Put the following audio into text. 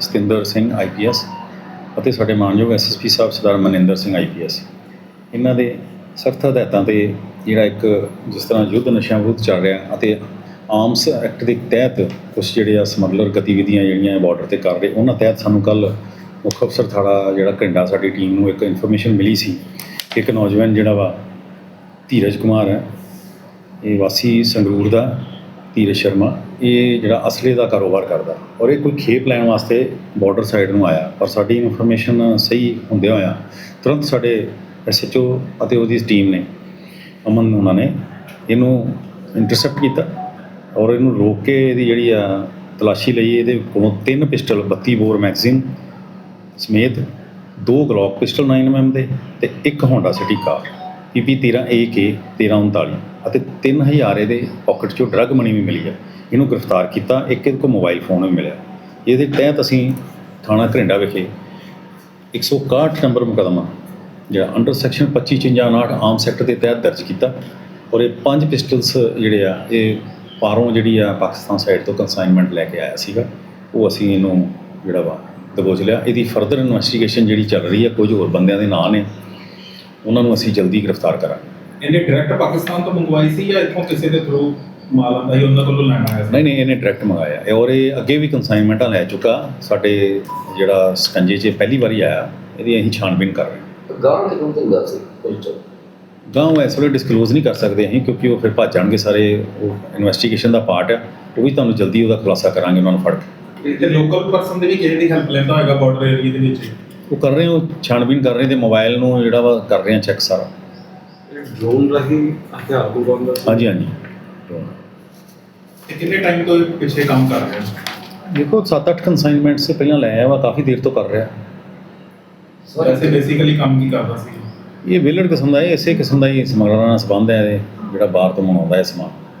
Satinder Singh IPS ਅਤੇ ਸਾਡੇ ਮਾਨਯੋਗ ਐਸਐਸਪੀ ਸਾਹਿਬ ਸਰਦਾਰ ਮਨਿੰਦਰ ਸਿੰਘ ਆਈਪੀਐਸ ਇਹਨਾਂ ਦੇ ਸਖਤ ਹਦਾਇਤਾਂ ਤੇ ਜਿਹੜਾ ਇੱਕ ਜਿਸ ਤਰ੍ਹਾਂ ਯੁੱਧ ਨਸ਼ਿਆਂ ਵਿਰੁੱਧ ਚੱਲ ਰਿਹਾ ਅਤੇ ਆਰਮਸ ਐਕਟ ਦੇ ਤਹਿਤ ਕੁਝ ਜਿਹੜੇ ਆ ਸਮਗਲਰ ਗਤੀਵਿਧੀਆਂ ਜਿਹੜੀਆਂ ਬਾਰਡਰ ਤੇ ਕਰ ਰਹੇ, ਉਹਨਾਂ ਤਹਿਤ ਸਾਨੂੰ ਕੱਲ ਮੁੱਖ ਅਫਸਰ ਥਾੜਾ ਜਿਹੜਾ ਘੰਟਾ ਸਾਡੀ ਟੀਮ ਨੂੰ ਇੱਕ ਇਨਫੋਰਮੇਸ਼ਨ ਮਿਲੀ ਸੀ ਇੱਕ ਨੌਜਵਾਨ ਜਿਹੜਾ ਵਾ ਧੀਰਜ ਕੁਮਾਰ ਹੈ, ਇਹ ਵਾਸੀ ਸੰਗਰੂਰ ਦਾ ਧੀਰਜ ਸ਼ਰਮਾ, ਇਹ ਜਿਹੜਾ ਅਸਲੇ ਦਾ ਕਾਰੋਬਾਰ ਕਰਦਾ ਔਰ ਇਹ ਕੋਈ ਖੇਪ ਲੈਣ ਵਾਸਤੇ ਬਾਰਡਰ ਸਾਈਡ ਨੂੰ ਆਇਆ, ਪਰ ਸਾਡੀ ਇਨਫੋਰਮੇਸ਼ਨ ਸਹੀ ਹੁੰਦਿਆਂ ਹੋਇਆ ਤੁਰੰਤ ਸਾਡੇ ਐਸਐਚਓ ਅਤੇ ਉਹਦੀ ਟੀਮ ਨੇ ਅਮਨ ਉਹਨਾਂ ਨੇ ਇਹਨੂੰ ਇੰਟਰਸੈਪਟ ਕੀਤਾ ਔਰ ਇਹਨੂੰ ਰੋਕ ਕੇ ਇਹਦੀ ਜਿਹੜੀ ਆ ਤਲਾਸ਼ੀ ਲਈ, ਇਹਦੇ ਕੋਲੋਂ ਤਿੰਨ ਪਿਸਟਲ 32 ਬੋਰ ਮੈਗਜ਼ੀਨ ਸਮੇਤ ਦੋ ਗਲੌਕ ਪਿਸਟਲ 9mm ਦੇ ਤੇ ਇੱਕ Honda city car PP 13 AK 1339 ਅਤੇ 3000 ਇਹਦੇ ਪਾਕਟ ਚੋਂ ਡਰੱਗ ਮਨੀ ਵੀ ਮਿਲੀ ਹੈ ਇਹਨੂੰ ਗ੍ਰਿਫਤਾਰ ਕੀਤਾ, ਇੱਕ ਇਹਦੇ ਕੋਲ ਮੋਬਾਈਲ ਫੋਨ ਵੀ ਮਿਲਿਆ। ਇਹਦੇ ਤਹਿਤ ਅਸੀਂ ਥਾਣਾ ਘਰਿੰਡਾ ਵਿਖੇ 161 ਨੰਬਰ ਮੁਕੱਦਮਾ, ਜਿਹੜਾ ਅੰਡਰ ਸੈਕਸ਼ਨ 2559 ਆਮ ਸੈਕਟਰ ਦੇ ਤਹਿਤ ਦਰਜ ਕੀਤਾ ਔਰ ਇਹ ਪੰਜ ਪਿਸਟਲਸ ਜਿਹੜੇ ਆ, ਇਹ ਪਾਰੋਂ ਜਿਹੜੀ ਆ ਪਾਕਿਸਤਾਨ ਸਾਈਡ ਤੋਂ ਕੰਸਾਈਨਮੈਂਟ ਲੈ ਕੇ ਆਇਆ ਸੀਗਾ। ਉਹ ਅਸੀਂ ਇਹਨੂੰ ਜਿਹੜਾ ਵਾ ਦਬੋਚ ਲਿਆ। ਇਹਦੀ ਫਰਦਰ ਇਨਵੈਸਟੀਗੇਸ਼ਨ ਜਿਹੜੀ ਚੱਲ ਰਹੀ ਹੈ ਕੁਝ ਹੋਰ ਬੰਦਿਆਂ ਦੇ ਨਾਂ ਨੇ, ਉਹਨਾਂ ਨੂੰ ਅਸੀਂ ਜਲਦੀ ਗ੍ਰਿਫਤਾਰ ਕਰਾਂਗੇ। ਇਹਨੇ ਡਾਇਰੈਕਟ ਪਾਕਿਸਤਾਨ ਤੋਂ ਮੰਗਵਾਈ ਸੀ ਜਾਂ ਇੱਥੋਂ ਕਿਸੇ ਦੇ ਥਰੂ ਮਾਲ ਆਉਂਦਾ ਸੀ ਉਹਨਾਂ ਕੋਲੋਂ ਲੈਣਾ ਆਇਆ ਸੀ? ਨਹੀਂ ਨਹੀਂ ਇਹਨੇ ਡਾਇਰੈਕਟ ਮੰਗਾਇਆ ਇਹ ਔਰ ਇਹ ਅੱਗੇ ਵੀ ਕੰਸਾਈਨਮੈਂਟਾਂ ਲੈ ਚੁੱਕਾ। ਸਾਡੇ ਜਿਹੜਾ ਸਕੰਜੇ 'ਚ ਪਹਿਲੀ ਵਾਰੀ ਆਇਆ ਇਹਦੀ ਅਸੀਂ ਛਾਣਬੀਨ ਕਰ ਰਹੇ ਹਾਂ। ਗਾਂ ਸੀ ਉਹ ਇਸ ਵੇਲੇ ਡਿਸਕਲੋਜ਼ ਨਹੀਂ ਕਰ ਸਕਦੇ ਅਸੀਂ ਕਿਉਂਕਿ ਉਹ ਫਿਰ ਭੱਜ ਜਾਣਗੇ ਸਾਰੇ ਉਹ ਇਨਵੈਸਟੀਗੇਸ਼ਨ ਦਾ ਪਾਰਟ ਹੈ ਉਹ ਵੀ ਤੁਹਾਨੂੰ ਜਲਦੀ ਉਹਦਾ ਖੁਲਾਸਾ ਕਰਾਂਗੇ ਉਹਨਾਂ ਨੂੰ ਫੜ ਕੇ। ਤੇ ਲੋਕਲ ਪਰਸਨ ਦੇ ਵੀ ਕਿਸੇ ਦੀ ਹੈਲਪ ਲੈਂਦਾ ਹੋਏਗਾ ਬਾਰਡਰ ਏਰੀਆ ਦੇ ਵਿੱਚ? ਉਹ ਕਰ ਰਹੇ ਹੋ ਛਾਣਬੀਨ ਕਰ ਰਹੇ ਤੇ ਮੋਬਾਈਲ ਨੂੰ ਜਿਹੜਾ ਵਾ ਕਰ ਰਹੇ ਆ ਚੈੱਕ ਸਾਰਾ। ਡਰੋਨ ਰਹੀ ਹਥਿਆਰ ਕੋ ਬੰਦਾ ਹਾਂਜੀ ਹਾਂਜੀ। ਤੇ ਕਿੰਨੇ ਟਾਈਮ ਤੋਂ ਇਹ ਪਿੱਛੇ ਕੰਮ ਕਰ ਰਹੇ? ਹੋ ਦੇਖੋ 7-8 ਕੰਸਾਈਨਮੈਂਟਸ ਸੇ ਪਹਿਲਾਂ ਲੈ ਆਇਆ ਵਾ ਕਾਫੀ ਦੇਰ ਤੋਂ ਕਰ ਰਿਹਾ। ਵੈਸੇ ਬੇਸਿਕਲੀ ਕੰਮ ਕੀ ਕਰਦਾ ਸੀ? ਇਹ ਵਿਲੜ ਕਿਸਮ ਦਾ ਇਹ ਇਸੇ ਕਿਸਮ ਦਾ ਹੀ ਸਮਗਲਰਾਂ ਨਾਲ ਸੰਬੰਧ ਹੈ ਇਹ ਜਿਹੜਾ ਬਾਹਰ ਤੋਂ ਮੰਗਾਉਂਦਾ ਹੈ ਸਮਾਨ।